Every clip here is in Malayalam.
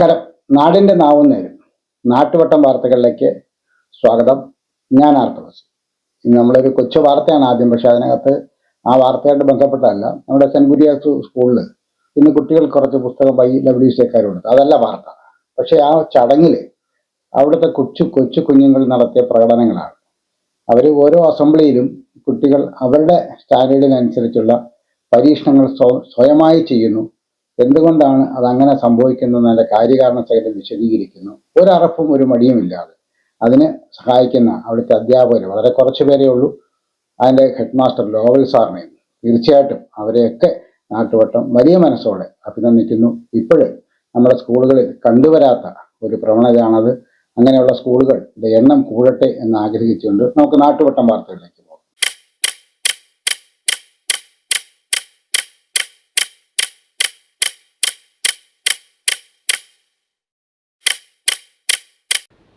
നമസ്കാരം. നാടിന്റെ നാവും നേരും. നാട്ടുവട്ടം വാർത്തകളിലേക്ക് സ്വാഗതം. ഞാൻ ആർത്തവസ് ഇന്ന് നമ്മളൊരു കൊച്ചു വാർത്തയാണ് ആദ്യം പക്ഷെ അതിനകത്ത് ആ വാർത്തയായിട്ട് ബന്ധപ്പെട്ടതല്ല. നമ്മുടെ സെന്റ് കുര്യാസ് സ്കൂളിൽ ഇന്ന് കുട്ടികൾ കുറച്ച് പുസ്തകം വൈ ഡബ്ല്യു സിക്കാർ കൊടുത്തു. അതല്ല വാർത്ത. പക്ഷെ ആ ചടങ്ങിൽ അവിടുത്തെ കൊച്ചു കൊച്ചു കുഞ്ഞുങ്ങൾ നടത്തിയ പ്രകടനങ്ങളാണ്. അവർ ഓരോ അസംബ്ലിയിലും കുട്ടികൾ അവരുടെ സ്റ്റാൻഡേർഡിനനുസരിച്ചുള്ള പരീക്ഷണങ്ങൾ സ്വ- സ്വയമായി ചെയ്യുന്നു. എന്തുകൊണ്ടാണ് അതങ്ങനെ സംഭവിക്കുന്നതിന്റെ കാര്യകാരണ സഹിതം വിശദീകരിക്കുന്നു. ഒരറപ്പും ഒരു മടിയുമില്ലാതെ അതിന് സഹായിക്കുന്ന അവിടുത്തെ അധ്യാപകർ വളരെ കുറച്ച് പേരേ ഉള്ളൂ. അതിന്റെ ഹെഡ് മാസ്റ്റർ ലോവൽ സാറിനെയും തീർച്ചയായിട്ടും അവരെയൊക്കെ നാട്ടുവട്ടം വലിയ മനസ്സോടെ അഭിനന്ദിക്കുന്നു. ഇപ്പോഴും നമ്മുടെ സ്കൂളുകളിൽ കണ്ടുവരാത്ത ഒരു പ്രവണതയാണത്. അങ്ങനെയുള്ള സ്കൂളുകളുടെ എണ്ണം കൂടട്ടെ എന്ന് ആഗ്രഹിച്ചുകൊണ്ട് നമുക്ക് നാട്ടുവട്ടം വാർത്തകളിലേക്ക് പോകാം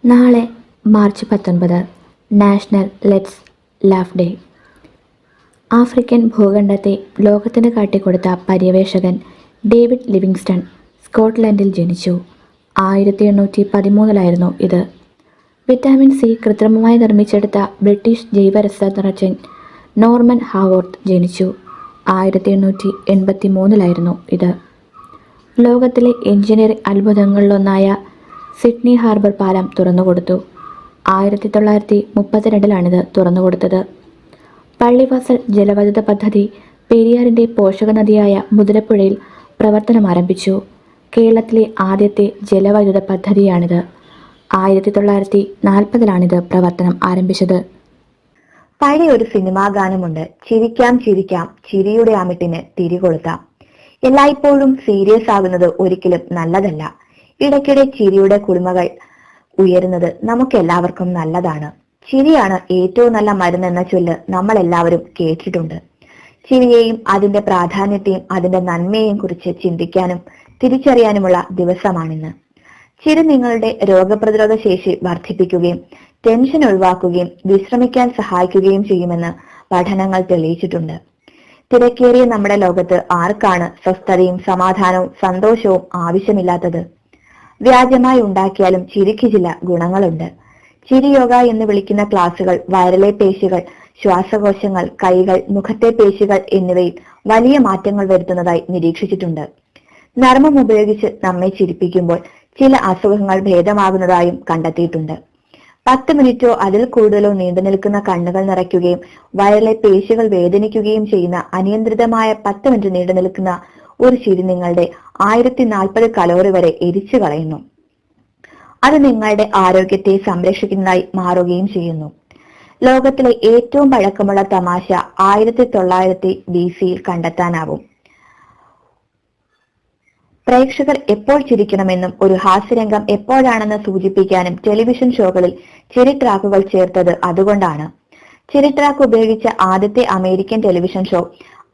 നാളെ മാർച്ച് പത്തൊൻപത് national let's laugh day. African ഭൂഖണ്ഡത്തെ ലോകത്തിന് കാട്ടിക്കൊടുത്ത പര്യവേഷകൻ ഡേവിഡ് ലിവിങ്സ്റ്റൺ സ്കോട്ട്ലൻഡിൽ ജനിച്ചു. ആയിരത്തി എണ്ണൂറ്റി പതിമൂന്നിലായിരുന്നു ഇത്. വിറ്റാമിൻ സി കൃത്രിമമായി നിർമ്മിച്ചെടുത്ത ബ്രിട്ടീഷ് ജൈവരസതന്ത്രജ്ഞൻ നോർമൻ ഹാവോർത്ത് ജനിച്ചു. ആയിരത്തി എണ്ണൂറ്റി എൺപത്തി മൂന്നിലായിരുന്നു ഇത്. ലോകത്തിലെ എഞ്ചിനീയറിംഗ് അത്ഭുതങ്ങളിലൊന്നായ സിഡ്നി ഹാർബർ പാലം തുറന്നുകൊടുത്തു. ആയിരത്തി തൊള്ളായിരത്തി മുപ്പത്തിരണ്ടിലാണിത് തുറന്നുകൊടുത്തത്. പള്ളിവാസൽ ജലവൈദ്യുത പദ്ധതി പെരിയാറിന്റെ പോഷക നദിയായ പ്രവർത്തനം ആരംഭിച്ചു. കേരളത്തിലെ ആദ്യത്തെ ജലവൈദ്യുത പദ്ധതിയാണിത്. ആയിരത്തി തൊള്ളായിരത്തി നാൽപ്പതിലാണിത് പ്രവർത്തനം ആരംഭിച്ചത്. പഴയ ഒരു സിനിമാ ഗാനമുണ്ട്. ചിരിക്കാം ചിരിക്കാം ചിരിയുടെ അമിട്ടിന് തിരികൊളുത്താം. എല്ലായ്പ്പോഴും സീരിയസ് ആകുന്നത് ഒരിക്കലും നല്ലതല്ല. ഇടയ്ക്കിടെ ചിരിയുടെ കുളിമകൾ ഉയരുന്നത് നമുക്കെല്ലാവർക്കും നല്ലതാണ്. ചിരിയാണ് ഏറ്റവും നല്ല മരുന്ന് എന്ന ചൊല്ല് നമ്മൾ എല്ലാവരും കേട്ടിട്ടുണ്ട്. ചിരിയെയും അതിന്റെ പ്രാധാന്യത്തെയും അതിന്റെ നന്മയെയും കുറിച്ച് ചിന്തിക്കാനും തിരിച്ചറിയാനുമുള്ള ദിവസമാണിന്ന്. ചിരി നിങ്ങളുടെ രോഗപ്രതിരോധ ശേഷി വർദ്ധിപ്പിക്കുകയും ടെൻഷൻ ഒഴിവാക്കുകയും വിശ്രമിക്കാൻ സഹായിക്കുകയും ചെയ്യുമെന്ന് പഠനങ്ങൾ തെളിയിച്ചിട്ടുണ്ട്. തിരക്കേറിയ നമ്മുടെ ലോകത്ത് ആർക്കാണ് സ്വസ്ഥതയും സമാധാനവും സന്തോഷവും ആവശ്യമില്ലാത്തത്? വ്യാജമായി ഉണ്ടാക്കിയാലും ചിരിക്ക് ചില ഗുണങ്ങളുണ്ട്. ചിരി യോഗ എന്ന് വിളിക്കുന്ന ക്ലാസുകൾ വയറിലെ പേശികൾ ശ്വാസകോശങ്ങൾ കൈകൾ മുഖത്തെ പേശികൾ എന്നിവയിൽ വലിയ മാറ്റങ്ങൾ വരുത്തുന്നതായി നിരീക്ഷിച്ചിട്ടുണ്ട്. നർമ്മം ഉപയോഗിച്ച് നമ്മെ ചിരിപ്പിക്കുമ്പോൾ ചില അസുഖങ്ങൾ ഭേദമാകുന്നതായും കണ്ടെത്തിയിട്ടുണ്ട്. പത്ത് മിനിറ്റോ അതിൽ കൂടുതലോ നീണ്ടു നിൽക്കുന്ന കണ്ണുകൾ നിറയ്ക്കുകയും വയറിലെ പേശികൾ വേദനിക്കുകയും ചെയ്യുന്ന അനിയന്ത്രിതമായ പത്ത് മിനിറ്റ് നീണ്ടു നിൽക്കുന്ന ഒരു ചിരി നിങ്ങളുടെ ആയിരത്തി നാൽപ്പത് കലോറി വരെ എരിച്ചു കളയുന്നു. അത് നിങ്ങളുടെ ആരോഗ്യത്തെ സംരക്ഷിക്കുന്നതായി മാറുകയും ചെയ്യുന്നു. ലോകത്തിലെ ഏറ്റവും പഴക്കമുള്ള തമാശ ആയിരത്തി തൊള്ളായിരത്തി ബി സിയിൽ കണ്ടെത്താനാവും. പ്രേക്ഷകർ എപ്പോൾ ചിരിക്കണമെന്നും ഒരു ഹാസ്യരംഗം എപ്പോഴാണെന്ന് സൂചിപ്പിക്കാനും ടെലിവിഷൻ ഷോകളിൽ ചിരി ട്രാക്കുകൾ ചേർത്തത് അതുകൊണ്ടാണ്. ചിരി ട്രാക്ക് ഉപയോഗിച്ച ആദ്യത്തെ അമേരിക്കൻ ടെലിവിഷൻ ഷോ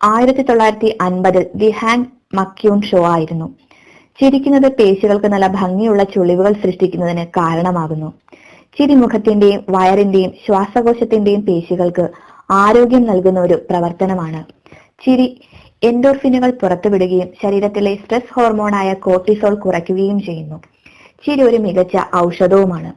ആയിരത്തി തൊള്ളായിരത്തി അൻപതിൽ ദി ഹാങ് മക്യൂൺ ഷോ ആയിരുന്നു. ചിരിക്കുന്നത് പേശികൾക്ക് നല്ല ഭംഗിയുള്ള ചുളിവുകൾ സൃഷ്ടിക്കുന്നതിന് കാരണമാകുന്നു. ചിരി മുഖത്തിന്റെയും വയറിന്റെയും ശ്വാസകോശത്തിന്റെയും പേശികൾക്ക് ആരോഗ്യം നൽകുന്ന ഒരു പ്രവർത്തനമാണ്. ചിരി എൻഡോർഫിനുകൾ പുറത്തുവിടുകയും ശരീരത്തിലെ സ്ട്രെസ് ഹോർമോണായ കോർട്ടിസോൾ കുറയ്ക്കുകയും ചെയ്യുന്നു. ചിരി ഒരു മികച്ച ഔഷധവുമാണ്.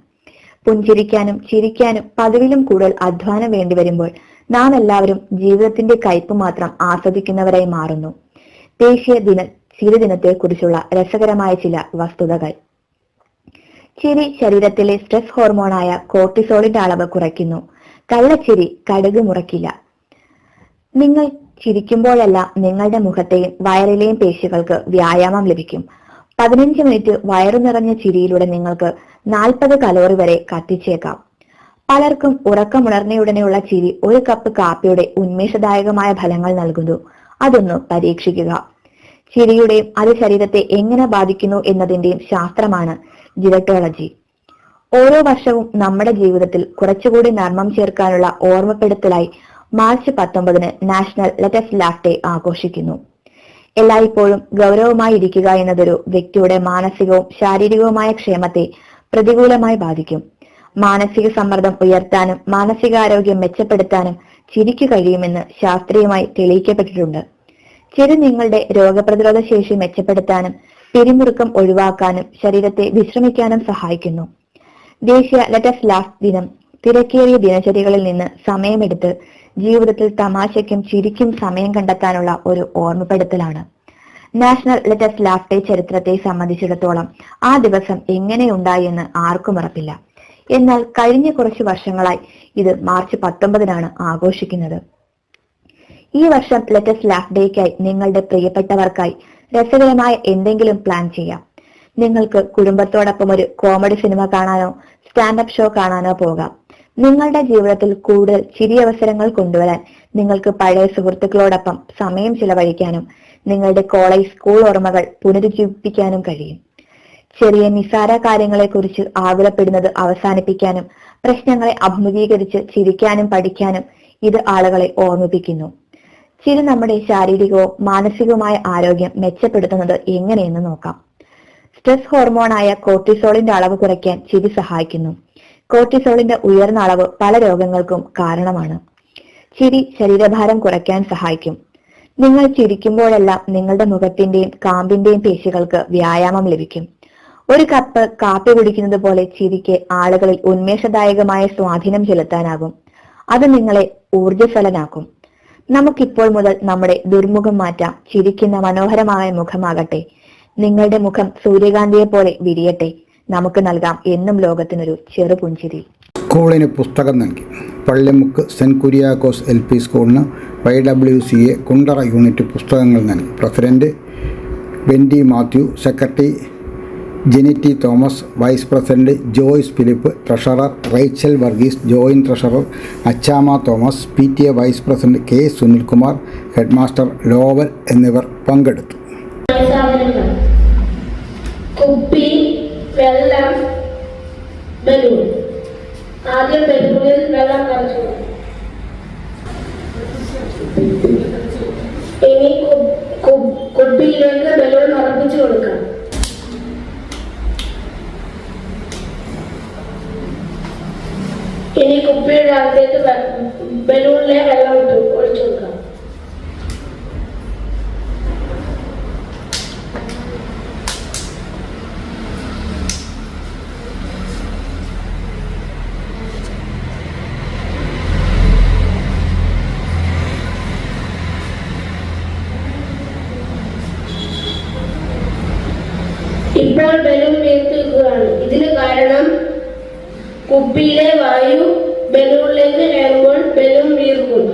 പുഞ്ചിരിക്കാനും ചിരിക്കാനും പതിവിലും കൂടുതൽ അധ്വാനം വേണ്ടിവരുമ്പോൾ നാം എല്ലാവരും ജീവിതത്തിന്റെ കയ്പ് മാത്രം ആസ്വദിക്കുന്നവരായി മാറുന്നു. ദേശീയ ദിന ചിരിദിനത്തെ കുറിച്ചുള്ള രസകരമായ ചില വസ്തുതകൾ. ചിരി ശരീരത്തിലെ സ്ട്രെസ് ഹോർമോണായ കോർട്ടിസോളിന്റെ അളവ് കുറയ്ക്കുന്നു. കള്ളച്ചിരി കടുക് മുറക്കില്ല നിങ്ങൾ ചിരിക്കുമ്പോഴെല്ലാം നിങ്ങളുടെ മുഖത്തെയും വയറിലെയും പേശികൾക്ക് വ്യായാമം ലഭിക്കും. പതിനഞ്ച് മിനിറ്റ് വയറു നിറഞ്ഞ ചിരിയിലൂടെ നിങ്ങൾക്ക് നാൽപ്പത് കലോറി വരെ കത്തിച്ചേക്കാം. പലർക്കും ഉറക്കമുണർന്നയുടനെയുള്ള ചിരി ഒരു കപ്പ് കാപ്പിയുടെ ഉന്മേഷദായകമായ ഫലങ്ങൾ നൽകുന്നു. അതൊന്ന് പരീക്ഷിക്കുക. ചിരിയുടെയും അത് ശരീരത്തെ എങ്ങനെ ബാധിക്കുന്നു എന്നതിന്റെയും ശാസ്ത്രമാണ് ജിലറ്റോളജി ഓരോ വർഷവും നമ്മുടെ ജീവിതത്തിൽ കുറച്ചുകൂടി നർമ്മം ചേർക്കാനുള്ള ഓർമ്മപ്പെടുത്തലായി മാർച്ച് പത്തൊമ്പതിന് നാഷണൽ ലെറ്റസ് ലാഫ് ഡേ ആഘോഷിക്കുന്നു. എല്ലായ്പ്പോഴും ഗൗരവമായി ഇരിക്കുക എന്നതൊരു വ്യക്തിയുടെ മാനസികവും ശാരീരികവുമായ ക്ഷേമത്തെ പ്രതികൂലമായി ബാധിക്കും. മാനസിക സമ്മർദ്ദം ഉയർത്താനും മാനസികാരോഗ്യം മെച്ചപ്പെടുത്താനും ചിരിക്കു കഴിയുമെന്ന് ശാസ്ത്രീയമായി തെളിയിക്കപ്പെട്ടിട്ടുണ്ട്. ചിരി നിങ്ങളുടെ രോഗപ്രതിരോധ ശേഷി മെച്ചപ്പെടുത്താനും പിരിമുറുക്കം ഒഴിവാക്കാനും ശരീരത്തെ വിശ്രമിക്കാനും സഹായിക്കുന്നു. ദേശീയ ലെറ്റസ് ലാസ്റ്റ് ദിനം തിരക്കേറിയ ദിനചര്യകളിൽ നിന്ന് സമയമെടുത്ത് ജീവിതത്തിൽ തമാശയ്ക്കും ചിരിക്കും സമയം കണ്ടെത്താനുള്ള ഒരു ഓർമ്മപ്പെടുത്തലാണ്. നാഷണൽ ലെറ്റസ് ഡേ ചരിത്രത്തെ സംബന്ധിച്ചിടത്തോളം ആ ദിവസം എങ്ങനെയുണ്ടായി എന്ന് ആർക്കും ഉറപ്പില്ല. എന്നാൽ കഴിഞ്ഞ കുറച്ച് വർഷങ്ങളായി ഇത് മാർച്ച് പത്തൊമ്പതിനാണ് ആഘോഷിക്കുന്നത്. ഈ വർഷം ലെറ്റസ് ലാഫ് ഡേക്കായി നിങ്ങളുടെ പ്രിയപ്പെട്ടവർക്കായി രസകരമായ എന്തെങ്കിലും പ്ലാൻ ചെയ്യാം. നിങ്ങൾക്ക് കുടുംബത്തോടൊപ്പം ഒരു കോമഡി സിനിമ കാണാനോ സ്റ്റാൻഡപ്പ് ഷോ കാണാനോ പോകാം. നിങ്ങളുടെ ജീവിതത്തിൽ കൂടുതൽ ചിരി അവസരങ്ങൾ കൊണ്ടുവരാൻ നിങ്ങൾക്ക് പഴയ സുഹൃത്തുക്കളോടൊപ്പം സമയം ചിലവഴിക്കാനും നിങ്ങളുടെ കോളേജ് സ്കൂൾ ഓർമ്മകൾ പുനരുജ്ജീവിപ്പിക്കാനും കഴിയും. ചെറിയ നിസാര കാര്യങ്ങളെക്കുറിച്ച് ആകുലപ്പെടുന്നത് അവസാനിപ്പിക്കാനും പ്രശ്നങ്ങളെ അഭിമുഖീകരിച്ച് ചിരിക്കാനും പഠിക്കാനും ഇത് ആളുകളെ ഓർമ്മിപ്പിക്കുന്നു. ചിരി നമ്മുടെ ശാരീരികവും മാനസികവുമായ ആരോഗ്യം മെച്ചപ്പെടുത്തുന്നത് എങ്ങനെയെന്ന് നോക്കാം. സ്ട്രെസ് ഹോർമോണായ കോർട്ടിസോളിന്റെ അളവ് കുറയ്ക്കാൻ ചിരി സഹായിക്കുന്നു. കോർട്ടിസോളിന്റെ ഉയർന്ന അളവ് പല രോഗങ്ങൾക്കും കാരണമാണ്. ചിരി ശരീരഭാരം കുറയ്ക്കാൻ സഹായിക്കും. നിങ്ങൾ ചിരിക്കുമ്പോഴെല്ലാം നിങ്ങളുടെ മുഖത്തിന്റെയും കാമ്പിന്റെയും പേശികൾക്ക് വ്യായാമം ലഭിക്കും. ഒരു കപ്പ് കാപ്പി കുടിക്കുന്നത് പോലെ ചിരിക്ക് ആളുകളിൽ ഉന്മേഷദായകമായ സ്വാധീനം ചെലുത്താനാകും. അത് നിങ്ങളെ ഊർജസ്വലനാക്കും. നമുക്കിപ്പോൾ മുതൽ നമ്മുടെ ദുർമുഖം മാറ്റാം. ചിരിക്കുന്ന മനോഹരമായ മുഖമാകട്ടെ. നിങ്ങളുടെ മുഖം സൂര്യകാന്തിയെ പോലെ വിരിയട്ടെ. നമുക്ക് നൽകാം എന്നും ലോകത്തിനൊരു ചെറു പുഞ്ചിരി. സ്കൂളിന് പുസ്തകം നൽകി. Pallimukku saint Kuriakose L P സ്കൂളിന് Y W C A Kundara unit പുസ്തകങ്ങൾ നൽകി. President Bendy Mathew secretary Jenity Thomas vice president Joyce Philip treasurer Rachel Varghese joint treasurer Achamma Thomas P T A vice president K Sunilkumar headmaster Lowel എന്നിവർ പങ്കെടുത്തു. കുപ്പി വെള്ളം ബലൂൺ. ആദ്യം ബലൂണിൽ വെള്ളം നിറച്ചു. ഇനി കുപ്പിയിലേക്ക് ബലൂൺ നിറപ്പിച്ചു കൊടുക്കാം ഇനി കുപ്പിയുടെ അകത്തേക്ക് വെ- ബലൂണിലെ വെള്ളം ഇട്ട് ഒഴിച്ചു കൊടുക്കാം. ഇപ്പോൾ ബലൂൺ വീർത്തിരിക്കുകയാണ് ഇതിന് കാരണം കുപ്പിയിലെ വായു ബലൂണിലേക്ക് കയറുമ്പോൾ ബലൂൺ വീർക്കും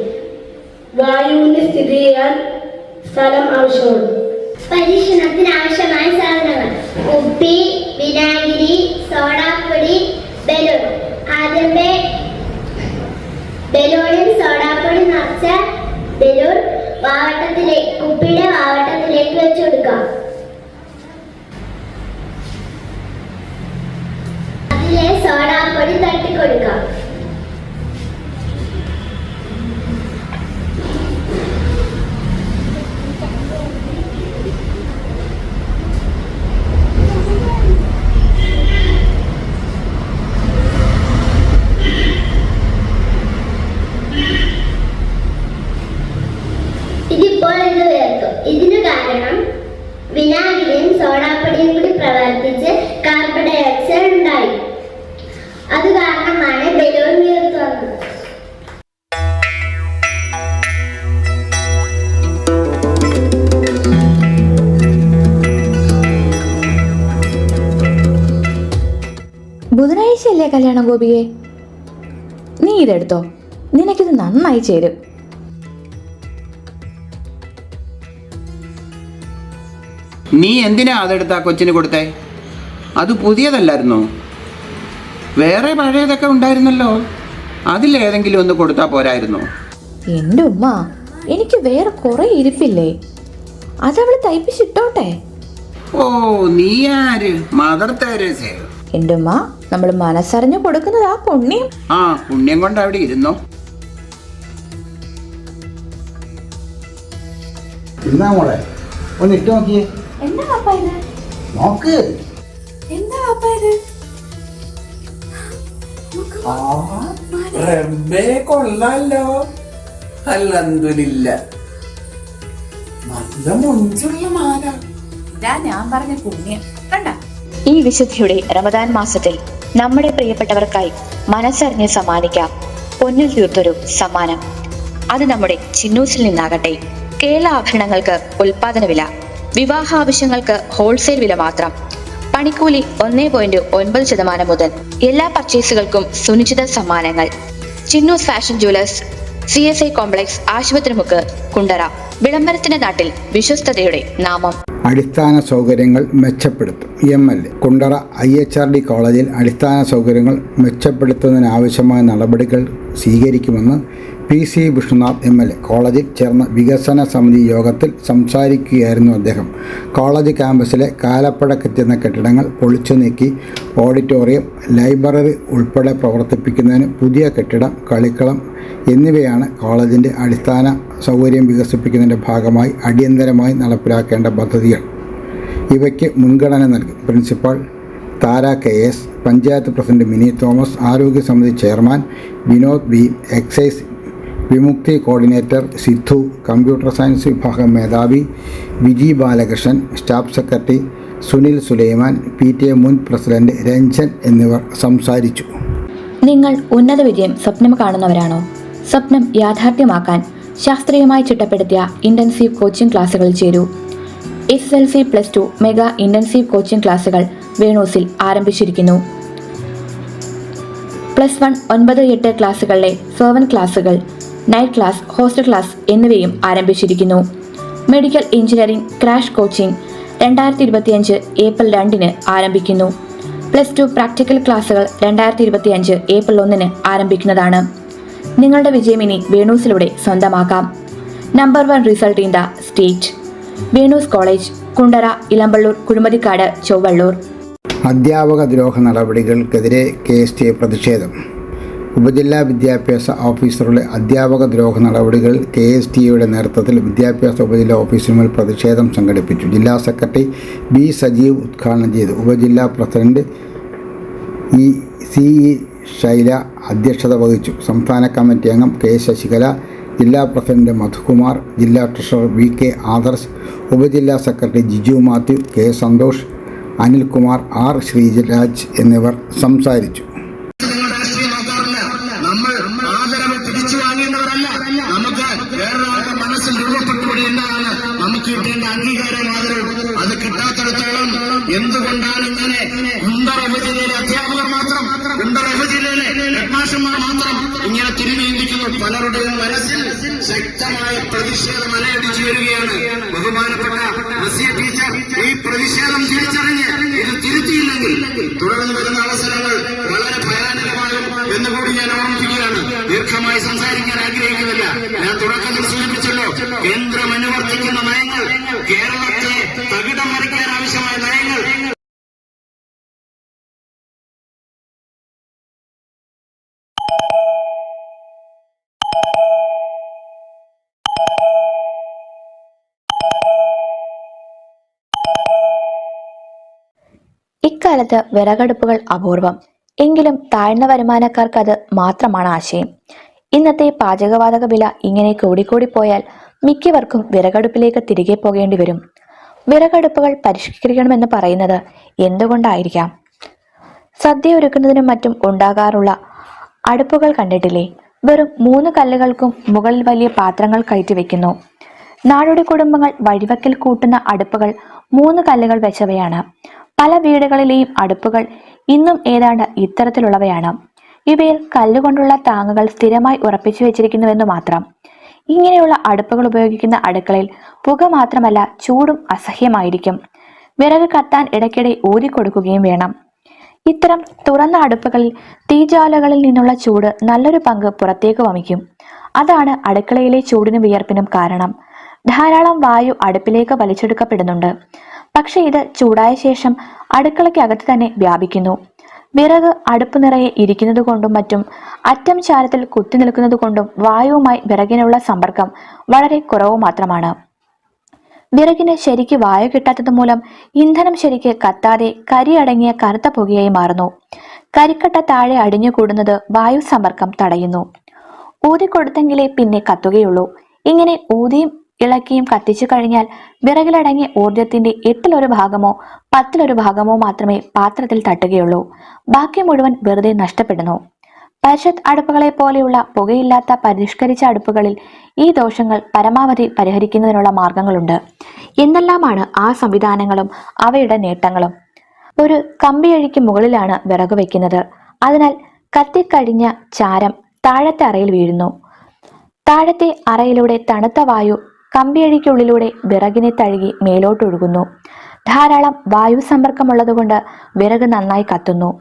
വായുവിന് സ്ഥിതി ചെയ്യാൻ സ്ഥലം ആവശ്യമാണ്. പരീക്ഷണത്തിന് ആവശ്യമായ സാധനങ്ങൾ. ഉപ്പി വിനാഗിരി സോഡാപ്പൊടി ബലൂൺ. ആദ്യമേ ബലൂണിൽ സോഡാപ്പൊടി നിറച്ച ബലൂൺ വാവട്ടത്തിലേക്ക് കുപ്പിയുടെ വാവട്ടത്തിലേക്ക് വെച്ചു കൊടുക്കാം അതിലെ സോഡാപ്പൊടി തട്ടിക്കൊടുക്കാം ഇതിപ്പോൾ കല്യാണം ഗോപിയെ? നീ ഇതെടുത്തോ. നിനക്കിത് നന്നായി ചേരും. നീ എന്തിനാ അതെടുത്ത കൊച്ചിന് കൊടുത്തേ? അത് പുതിയതല്ലായിരുന്നോ? വേറെ പഴയതൊക്കെ ഉണ്ടായിരുന്നല്ലോ. അതിലേതെങ്കിലും ഒന്ന് കൊടുത്താ പോരായിരുന്നു? എന്റെ ഉമ്മ എനിക്ക് വേറെ കുറെ ഇരിപ്പില്ലേ? അതവൾ തയ്പ്പിച്ചിട്ടോട്ടെ? ഓ നീ ആര്? മദർ തെരേസയോ? എന്റെ ഉമ്മ നമ്മൾ മനസ്സറിഞ്ഞു കൊടുക്കുന്നത് ആ പുണ്യം. ആ പുണ്യം കൊണ്ട് അവിടെ ഇരുന്നോ? മോളെ? ഒന്ന് ഇട്ട് നോക്കിയേ. എന്താ പാപ്പ ഇത്? നോക്ക്. എന്താ പാപ്പ ഇത്? റബ്ബേ കൊള്ളാലോ. അല്ലന്തുലില്ല നല്ല മുഞ്ചുള്ള ഇതാ ഞാൻ പറഞ്ഞ പുണ്യം. കണ്ട? ഈ വിശുദ്ധിയുടെ റമദാൻ മാസത്തിൽ നമ്മുടെ പ്രിയപ്പെട്ടവർക്കായി മനസ്സറിഞ്ഞ് സമ്മാനിക്കാം. പൊന്നിൽ തീർത്തൊരു സമ്മാനം. അത് നമ്മുടെ ചിന്നൂസിൽ നിന്നാകട്ടെ. കേരള ആഭരണങ്ങൾക്ക് ഉൽപാദന വില വിവാഹ ആവശ്യങ്ങൾക്ക് ഹോൾസെയിൽ വില മാത്രം. പണിക്കൂലി ഒന്നേ പോയിന്റ് ഒൻപത് ശതമാനം മുതൽ എല്ലാ പർച്ചേസുകൾക്കും സുനിശ്ചിത സമ്മാനങ്ങൾ. Chinnus fashion jewellers C S I complex Ashupathrimukku Kundara വിളംബരത്തിന്റെ നാട്ടിൽ വിശ്വസ്തതയുടെ നാമം. അടിസ്ഥാന സൗകര്യങ്ങൾ മെച്ചപ്പെടുത്തും. M. L. A. Kundara I H R D കോളേജിൽ അടിസ്ഥാന സൗകര്യങ്ങൾ മെച്ചപ്പെടുത്തുന്നതിനാവശ്യമായ നടപടികൾ സ്വീകരിക്കുമെന്ന് P C Vishnunath M. L. A. കോളേജിൽ ചേർന്ന വികസന സമിതി യോഗത്തിൽ സംസാരിക്കുകയായിരുന്നു അദ്ദേഹം. കോളേജ് ക്യാമ്പസിലെ കാലപ്പഴക്കെത്തുന്ന കെട്ടിടങ്ങൾ പൊളിച്ചു നീക്കി ഓഡിറ്റോറിയം ലൈബ്രറി ഉൾപ്പെടെ പ്രവർത്തിപ്പിക്കുന്നതിന് പുതിയ കെട്ടിടം കളിക്കളം എന്നിവയാണ് കോളേജിന്റെ അടിസ്ഥാന സൗകര്യം വികസിപ്പിക്കുന്നതിന്റെ ഭാഗമായി അടിയന്തരമായി നടപ്പിലാക്കേണ്ട പദ്ധതികൾ. ഇവയ്ക്ക് മുൻഗണന നൽകും. Principal Thara K S panchayat president Mini Thomas ആരോഗ്യ സമിതി chairman Vinod B excise Vimukthi coordinator Sidhu computer science വിഭാഗം മേധാവി Viji Balakrishnan staff secretary Sunil Sulaiman P T A മുൻ പ്രസിഡന്റ് രഞ്ജൻ എന്നിവർ സംസാരിച്ചു. നിങ്ങൾ ഉന്നത വിജയം സ്വപ്നം കാണുന്നവരാണോ? സ്വപ്നം യാഥാർത്ഥ്യമാക്കാൻ ശാസ്ത്രീയമായി ചിട്ടപ്പെടുത്തിയ ഇന്റൻസീവ് കോച്ചിംഗ് ക്ലാസ്സുകളിൽ ചേരൂ. S L C plus two mega intensive coaching ക്ലാസുകൾ വേണൂസിൽ ആരംഭിച്ചിരിക്കുന്നു. പ്ലസ് വൺ ഒൻപത് എട്ട് ക്ലാസ്സുകളിലെ സെവൻ ക്ലാസുകൾ നൈറ്റ് ക്ലാസ് ഹോസ്റ്റൽ ക്ലാസ് എന്നിവയും ആരംഭിച്ചിരിക്കുന്നു. മെഡിക്കൽ എഞ്ചിനീയറിംഗ് ക്രാഷ് കോച്ചിംഗ് രണ്ടായിരത്തി ഇരുപത്തിയഞ്ച് ഏപ്രിൽ രണ്ടിന് ആരംഭിക്കുന്നു. പ്ലസ് ടു പ്രാക്ടിക്കൽ ക്ലാസുകൾ രണ്ടായിരത്തി ഇരുപത്തിയഞ്ച് ഏപ്രിൽ ഒന്നിന് ആരംഭിക്കുന്നതാണ്. നിങ്ങളുടെ വിജയം ഇനി വേണൂസിലൂടെ സ്വന്തമാക്കാം. Number one result in the state Venus college Kundara Elampalloor Kuzhumathikkad Chowallur. അധ്യാപക ദ്രോഹ നടപടികൾക്കെതിരെ കെ എസ് ടി പ്രതിഷേധം. ഉപജില്ലാ വിദ്യാഭ്യാസ ഓഫീസറുടെ അധ്യാപക ദ്രോഹ നടപടികൾ കെ എസ് ടി നേതൃത്വത്തിൽ വിദ്യാഭ്യാസ ഉപജില്ലാ ഓഫീസിനുമേൽ പ്രതിഷേധം സംഘടിപ്പിച്ചു. ജില്ലാ സെക്രട്ടറി ബി സജീവ് ഉദ്ഘാടനം ചെയ്തു. ഉപജില്ലാ president E C E Shaila അധ്യക്ഷത വഹിച്ചു. സംസ്ഥാന കമ്മിറ്റി അംഗം കെ ശശികല ജില്ലാ പ്രസിഡന്റ് മധുകുമാർ ജില്ലാ ട്രഷറർ വി കെ ആദർശ് ഉപജില്ലാ secretary Jiju Mathew K Santhosh Anilkumar R Sreeraj എന്നിവർ സംസാരിച്ചു. നമ്മൾ ആദരവ് പിടിച്ചു വാങ്ങേണ്ടവരല്ല നമുക്ക് വേറൊരാളുടെ മനസ്സിൽ രൂപപ്പെട്ടുകൊണ്ടിരുന്നതാണ് നമുക്ക് കിട്ടേണ്ട അംഗീകാരം ആദരവ് അത് കിട്ടാത്തിടത്തോളം എന്തുകൊണ്ടാണ് ഇങ്ങനെ കുണ്ടറ ഉപജില്ലയിലെ അധ്യാപകർ മാത്രം കുണ്ടറ ഉപജില്ലയിലെ ഹെഡ്മാസ്റ്റർമാർ മാത്രം ഇങ്ങനെ തിരിഞ്ഞിരിക്കുന്നു പലരുടെയും മനസ്സിൽ ശക്തമായ പ്രതിഷേധം അലയടിച്ചു വരികയാണ്. ബഹുമാനപ്പെട്ട റസിയ ടീച്ചർ ഈ പ്രതിഷേധം തിരിച്ചറിഞ്ഞ് ഇത് തിരുത്തിയില്ലെങ്കിൽ തുടർന്ന് വരുന്ന അവസരങ്ങൾ വളരെ ഭയാനകമാകും എന്നുകൂടി ഞാൻ ഓർമ്മിപ്പിക്കുകയാണ് ദീർഘമായി സംസാരിക്കാൻ ഇക്കാലത്ത് വിറകടുപ്പുകൾ അപൂർവം. എങ്കിലും താഴ്ന്ന വരുമാനക്കാർക്ക് അത് മാത്രമാണ് ആശയം. ഇന്നത്തെ പാചകവാതക വില ഇങ്ങനെ കൂടിക്കൂടി പോയാൽ മിക്കവർക്കും വിറകടുപ്പിലേക്ക് തിരികെ പോകേണ്ടി വരും. വിറകടുപ്പുകൾ പരിഷ്കരിക്കണമെന്ന് പറയുന്നത് എന്തുകൊണ്ടായിരിക്കാം? സദ്യ ഒരുക്കുന്നതിനും മറ്റും ഉണ്ടാകാറുള്ള അടുപ്പുകൾ കണ്ടിട്ടില്ലേ? വെറും മൂന്ന് കല്ലുകൾക്കും മുകളിൽ വലിയ പാത്രങ്ങൾ കയറ്റി വെക്കുന്നു. നാടോടി കുടുംബങ്ങൾ വഴിവക്കിൽ കൂട്ടുന്ന അടുപ്പുകൾ മൂന്ന് കല്ലുകൾ വെച്ചവയാണ്. പല വീടുകളിലെയും അടുപ്പുകൾ ഇന്നും ഏതാണ്ട് ഇത്തരത്തിലുള്ളവയാണ്. ഇവയിൽ കല്ലുകൊണ്ടുള്ള താങ്ങുകൾ സ്ഥിരമായി ഉറപ്പിച്ചു വെച്ചിരിക്കുന്നുവെന്ന് മാത്രം. ഇങ്ങനെയുള്ള അടുപ്പുകൾ ഉപയോഗിക്കുന്ന അടുക്കളയിൽ പുക മാത്രമല്ല ചൂടും അസഹ്യമായിരിക്കും. വിറക് കത്താൻ ഇടയ്ക്കിടെ ഊതിക്കൊടുക്കുകയും വേണം. ഇത്തരം തുറന്ന അടുപ്പുകളിൽ തീജാലകളിൽ നിന്നുള്ള ചൂട് നല്ലൊരു പങ്ക് പുറത്തേക്ക് വമിക്കും. അതാണ് അടുക്കളയിലെ ചൂടിനും വിയർപ്പിനും കാരണം. ധാരാളം വായു അടുപ്പിലേക്ക് വലിച്ചെടുക്കപ്പെടുന്നുണ്ട്. പക്ഷെ ഇത് ചൂടായ ശേഷം അടുക്കളയ്ക്കകത്ത് തന്നെ വ്യാപിക്കുന്നു. വിറക് അടുപ്പ് നിറയെ ഇരിക്കുന്നത് കൊണ്ടും മറ്റും അറ്റം ചാരത്തിൽ കുത്തി നിൽക്കുന്നത് കൊണ്ടും വായുവുമായി വിറകിനുള്ള സമ്പർക്കം വളരെ കുറവ് മാത്രമാണ്. വിറകിന് ശരിക്ക് വായു കിട്ടാത്തത് മൂലം ഇന്ധനം ശരിക്ക് കത്താതെ കരി അടങ്ങിയ കറുത്ത പുകയായി മാറുന്നു. കരിക്കട്ട താഴെ അടിഞ്ഞുകൂടുന്നത് വായു സമ്പർക്കം തടയുന്നു. ഊതി കൊടുത്തെങ്കിലേ പിന്നെ കത്തുകയുള്ളൂ. ഇങ്ങനെ ഊതിയും ഇളക്കിയും കത്തിച്ചു കഴിഞ്ഞാൽ വിറകിലടങ്ങിയ ഊർജത്തിന്റെ എട്ടിലൊരു ഭാഗമോ പത്തിലൊരു ഭാഗമോ മാത്രമേ പാത്രത്തിൽ തട്ടുകയുള്ളൂ. ബാക്കി മുഴുവൻ വെറുതെ നഷ്ടപ്പെടുന്നു. പരിഷത്ത് അടുപ്പുകളെ പോലെയുള്ള പുകയില്ലാത്ത പരിഷ്കരിച്ച അടുപ്പുകളിൽ ഈ ദോഷങ്ങൾ പരമാവധി പരിഹരിക്കുന്നതിനുള്ള മാർഗങ്ങളുണ്ട്. എന്തെല്ലാമാണ് ആ സംവിധാനങ്ങളും അവയുടെ നേട്ടങ്ങളും. ഒരു കമ്പിയഴിക്ക് മുകളിലാണ് വിറക് വയ്ക്കുന്നത് അതിനാൽ കത്തിക്കഴിഞ്ഞ ചാരം താഴത്തെ അറയിൽ വീഴുന്നു. താഴത്തെ അറയിലൂടെ തണുത്ത വായു കമ്പിയഴിക്കുള്ളിലൂടെ വിറകിനെ തഴുകി മേലോട്ടൊഴുകുന്നു. ധാരാളം വായു സമ്പർക്കമുള്ളതുകൊണ്ട് വിറക് നന്നായി കത്തുന്നു.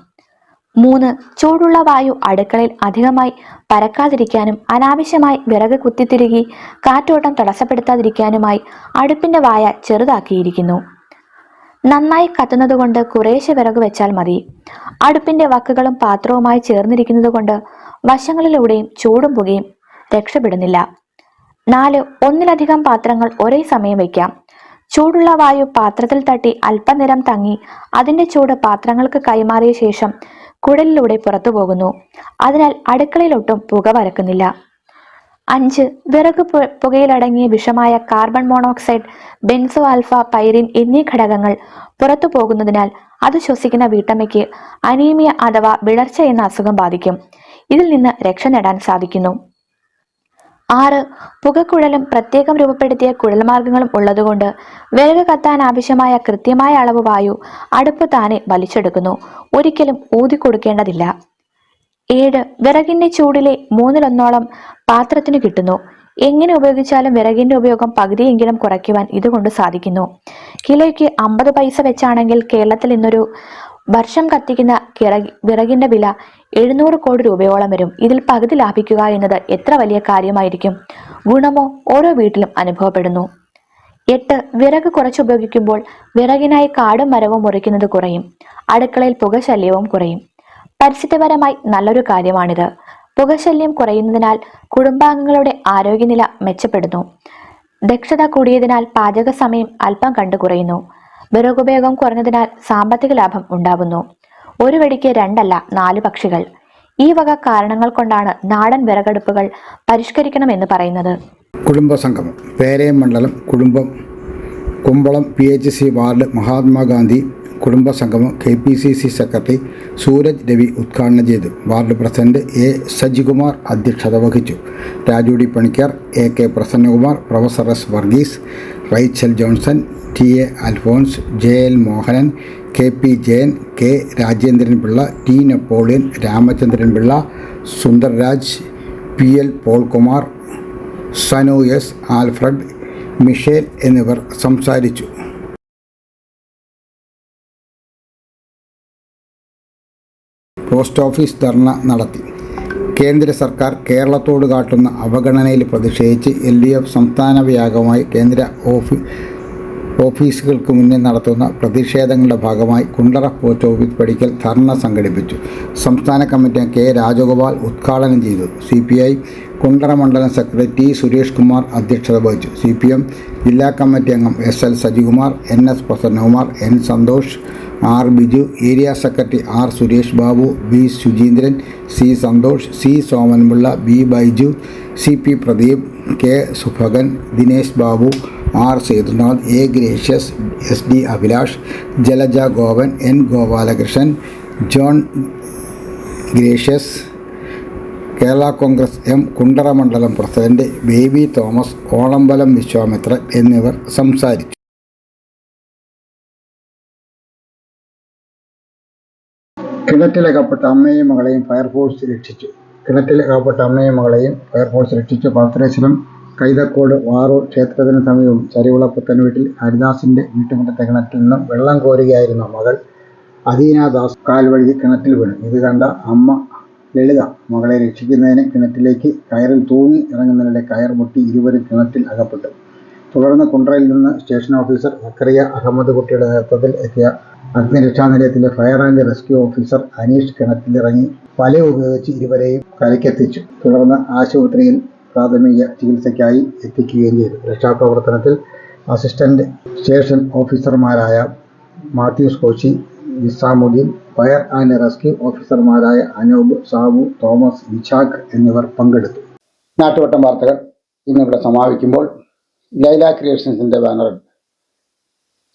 മൂന്ന് ചൂടുള്ള വായു അടുക്കളയിൽ അധികമായി പരക്കാതിരിക്കാനും അനാവശ്യമായി വിറക് കുത്തിത്തിരുകി കാറ്റോട്ടം തടസ്സപ്പെടുത്താതിരിക്കാനുമായി അടുപ്പിന്റെ വായ ചെറുതാക്കിയിരിക്കുന്നു. നന്നായി കത്തുന്നതുകൊണ്ട് കുറേശ്ശെ വിറക് വെച്ചാൽ മതി. അടുപ്പിന്റെ വക്കുകളും പാത്രവുമായി ചേർന്നിരിക്കുന്നത് കൊണ്ട് വശങ്ങളിലൂടെയും ചൂടും പുകയും രക്ഷപ്പെടുന്നില്ല. നാല് ഒന്നിലധികം പാത്രങ്ങൾ ഒരേ സമയം വയ്ക്കാം ചൂടുള്ള വായു പാത്രത്തിൽ തട്ടി അല്പനേരം തങ്ങി അതിന്റെ ചൂട് പാത്രങ്ങൾക്ക് കൈമാറിയ ശേഷം കുടലിലൂടെ പുറത്തു പോകുന്നു. അതിനാൽ അടുക്കളയിലൊട്ടും പുക വരക്കുന്നില്ല. അഞ്ച് വിറക് പുകയിലടങ്ങിയ വിഷമായ carbon monoxide benzo alpha pyrene എന്നീ ഘടകങ്ങൾ പുറത്തു പോകുന്നതിനാൽ അത് ശ്വസിക്കുന്ന വീട്ടമ്മയ്ക്ക് അനീമിയ അഥവാ വിളർച്ച എന്ന അസുഖം ബാധിക്കും. ഇതിൽ നിന്ന് രക്ഷ നേടാൻ സാധിക്കുന്നു. ആറ് പുകക്കുഴലും പ്രത്യേകം രൂപപ്പെടുത്തിയ കുഴൽമാർഗങ്ങളും ഉള്ളതുകൊണ്ട് വിറക് കത്താൻ ആവശ്യമായ കൃത്യമായ അളവ് വായു അടുപ്പ് താനെ വലിച്ചെടുക്കുന്നു. ഒരിക്കലും ഊതി കൊടുക്കേണ്ടതില്ല. ഏഴ് വിറകിന്റെ ചൂടിലെ മൂന്നിലൊന്നോളം പാത്രത്തിന് കിട്ടുന്നു. എങ്ങനെ ഉപയോഗിച്ചാലും വിറകിന്റെ ഉപയോഗം പകുതിയെങ്കിലും കുറയ്ക്കുവാൻ ഇതുകൊണ്ട് സാധിക്കുന്നു. കിലോയ്ക്ക് അമ്പത് പൈസ വെച്ചാണെങ്കിൽ കേരളത്തിൽ ഇന്നൊരു വർഷം കത്തിക്കുന്ന കിറ- വിറകിന്റെ വില എഴുന്നൂറ് കോടി രൂപയോളം വരും. ഇതിൽ പകുതി ലാഭിക്കുക എന്നത് എത്ര വലിയ കാര്യമായിരിക്കും? ഗുണമോ ഓരോ വീട്ടിലും അനുഭവപ്പെടുന്നു. എട്ട്. വിറക് കുറച്ച് ഉപയോഗിക്കുമ്പോൾ വിറകിനായി കാടും മരവും മുറിക്കുന്നത് കുറയും. അടുക്കളയിൽ പുകശല്യവും കുറയും. പരിസ്ഥിതിപരമായി നല്ലൊരു കാര്യമാണിത്. പുകശല്യം കുറയുന്നതിനാൽ കുടുംബാംഗങ്ങളുടെ ആരോഗ്യനില മെച്ചപ്പെടുന്നു. ദക്ഷത കൂടിയതിനാൽ പാചക സമയം അല്പം കണ്ടു കുറയുന്നു. വിറകുപയോഗം കുറഞ്ഞതിനാൽ സാമ്പത്തിക ലാഭം ഉണ്ടാകുന്നു. ഒരു വെടിക്ക് രണ്ടല്ല നാല് പക്ഷികൾ. ഈ വക കാരണങ്ങൾ കൊണ്ടാണ് നാടൻ വിറകടുപ്പുകൾ പരിഷ്കരിക്കണമെന്ന് പറയുന്നത്. കുടുംബസംഗമം. പേരയം മണ്ഡലം കുടുംബം Kumbalam P H C ward Mahatma Gandhi കുടുംബസംഗമം K P C C secretary Sooraj Ravi ഉദ്ഘാടനം ചെയ്തു. വാർഡ് പ്രസിഡന്റ് എ സജികുമാർ അധ്യക്ഷത വഹിച്ചു. Raju D Panicker A K Prasannakumar professor S Varghese Rachel Johnson T A Alphonse J L Mohanan K P Jayan K Rajendran Pillai T Napoleon Ramachandran Pillai Sundarraj P L Paulkumar Sanu S Alfred Michel എന്നിവർ സംസാരിച്ചു. പോസ്റ്റ് ഓഫീസ് ധർണ നടത്തി. കേന്ദ്ര സർക്കാർ കേരളത്തോട് കാട്ടുന്ന അവഗണനയിൽ പ്രതിഷേധിച്ച് എൽ ഡി എഫ് സംസ്ഥാന വ്യാപകമായി കേന്ദ്ര ഓഫീ ഓഫീസുകൾക്ക് മുന്നിൽ നടത്തുന്ന പ്രതിഷേധങ്ങളുടെ ഭാഗമായി കുണ്ടറ പോസ്റ്റ് ഓഫീസ് പടിക്കൽ ധർണ സംഘടിപ്പിച്ചു. സംസ്ഥാന കമ്മിറ്റി കെ രാജഗോപാൽ ഉദ്ഘാടനം ചെയ്തു. സി പി ഐ കുണ്ടറ മണ്ഡലം സെക്രട്ടറി സുരേഷ് കുമാർ അധ്യക്ഷത വഹിച്ചു. സി പി എം ജില്ലാ കമ്മിറ്റി അംഗം S L Sajikumar N S Prasannakumar N Santhosh R Biju area secretary R Suresh Babu B Sujeendran C Santhosh C Somanpillai B Baiju C P Pradeep K Subhakan Dinesh Babu R Sethunath A Gracious S D Abhilash Jalaja Gopan N Gopalakrishnan John Gracious Kerala Congress M Kundara മണ്ഡലം പ്രസിഡന്റ് ബേബി തോമസ് ഓളമ്പലം വിശ്വാമിത്രൻ എന്നിവർ സംസാരിച്ചു. കിണറ്റിലകപ്പെട്ട അമ്മയും മകളെയും ഫയർഫോഴ്സ് രക്ഷിച്ചു. കിണറ്റിലകപ്പെട്ട അമ്മയും മകളെയും ഫയർഫോഴ്സ് രക്ഷിച്ചു. പാത്രേശ്വരം കൈതക്കോട് വാറൂർ ക്ഷേത്രത്തിന് സമീപം ചരിവിളപ്പത്തൻ വീട്ടിൽ ഹരിദാസിന്റെ വീട്ടുമുറ്റത്തെ കിണറ്റിൽ നിന്നും വെള്ളം കോരുകയായിരുന്ന മകൾ. അദീനാദാസ് കാൽവഴി കിണറ്റിൽ വീണു. ഇത് കണ്ട അമ്മ ലളിത മകളെ രക്ഷിക്കുന്നതിന് കിണറ്റിലേക്ക് കയറിൽ തൂങ്ങി ഇറങ്ങുന്നതിനിടെ കയർ മുട്ടി ഇരുവരും കിണറ്റിൽ അകപ്പെട്ടു. തുടർന്ന് കുണ്ട്രയിൽ നിന്ന് സ്റ്റേഷൻ ഓഫീസർ സക്കറിയ അഹമ്മദ് കുട്ടിയുടെ നേതൃത്വത്തിൽ എത്തിയ അഗ്നിരക്ഷാ നിലയത്തിലെ fire and rescue officer Aneesh കിണറ്റിലിറങ്ങി വല ഉപയോഗിച്ച് ഇരുവരെയും കരയ്ക്കെത്തിച്ചു. തുടർന്ന് ആശുപത്രിയിൽ പ്രാഥമിക ചികിത്സയ്ക്കായി എത്തിക്കുകയും ചെയ്തു. രക്ഷാപ്രവർത്തനത്തിൽ അസിസ്റ്റന്റ് സ്റ്റേഷൻ ഓഫീസർമാരായ Mathews Kochi Nizamuddin fire and rescue ഓഫീസർമാരായ അനൂപ് സാബു തോമസ് വിശാഖ് എന്നിവർ പങ്കെടുത്തു. നാട്ടുവട്ടം വാർത്തകൾ ഇന്നിവിടെ സമാപിക്കുമ്പോൾ ലൈല ക്രിയേഷൻസിന്റെ ബാനറിൽ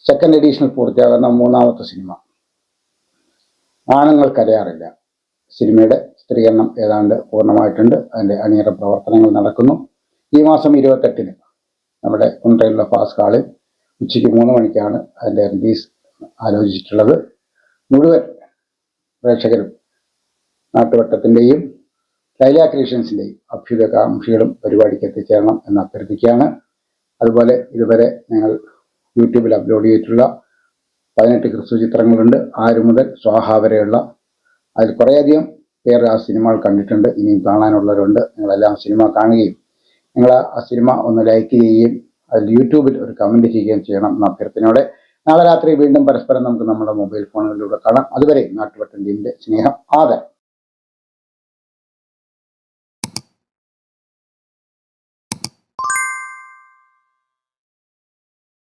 സെക്കൻഡ് എഡീഷനിൽ പൂർത്തിയാകുന്ന മൂന്നാമത്തെ സിനിമ ആണുങ്ങൾ കരയാറില്ല. സിനിമയുടെ സ്ത്രീകരണം ഏതാണ്ട് പൂർണമായിട്ടുണ്ട്. അതിന്റെ അണിയറ പ്രവർത്തനങ്ങൾ നടക്കുന്നു. ഈ മാസം ഇരുപത്തെട്ടിന് നമ്മുടെ കുണ്ടയിലുള്ള ഫാസ് ഹാളിൽ ഉച്ചയ്ക്ക് മൂന്ന് മണിക്കാണ് അതിന്റെ റിലീസ് ആലോചിച്ചിട്ടുള്ളത്. മുഴുവൻ പ്രേക്ഷകരും നാട്ടുവട്ടത്തിന്റെയും ലൈല ക്രിയേഷൻസിന്റെയും അഭ്യുതകാംക്ഷികളും പരിപാടിക്ക് എത്തിച്ചേരണം എന്ന് അഭ്യർത്ഥിക്കുകയാണ്. അതുപോലെ ഇതുവരെ ഞങ്ങൾ യൂട്യൂബിൽ അപ്ലോഡ് ചെയ്തിട്ടുള്ള പതിനെട്ട് ക്രിസ്തു ചിത്രങ്ങളുണ്ട്. ആറ് മുതൽ സ്വാഹ വരെയുള്ള. അതിൽ കുറേയധികം പേർ ആ സിനിമകൾ കണ്ടിട്ടുണ്ട്. ഇനിയും കാണാനുള്ളവരുണ്ട്. നിങ്ങളെല്ലാം സിനിമ കാണുകയും നിങ്ങൾ ആ സിനിമ ഒന്ന് ലൈക്ക് ചെയ്യുകയും അതിൽ യൂട്യൂബിൽ ഒരു കമന്റ് ചെയ്യുകയും ചെയ്യണം എന്ന അഭ്യർത്ഥനയോടെ. നാളെ രാത്രി വീണ്ടും പരസ്പരം നമുക്ക് നമ്മുടെ മൊബൈൽ ഫോണുകളിലൂടെ കാണാം. അതുവരെ നാട്ടുവട്ടൻ ടീമിന്റെ സ്നേഹം ആദരം.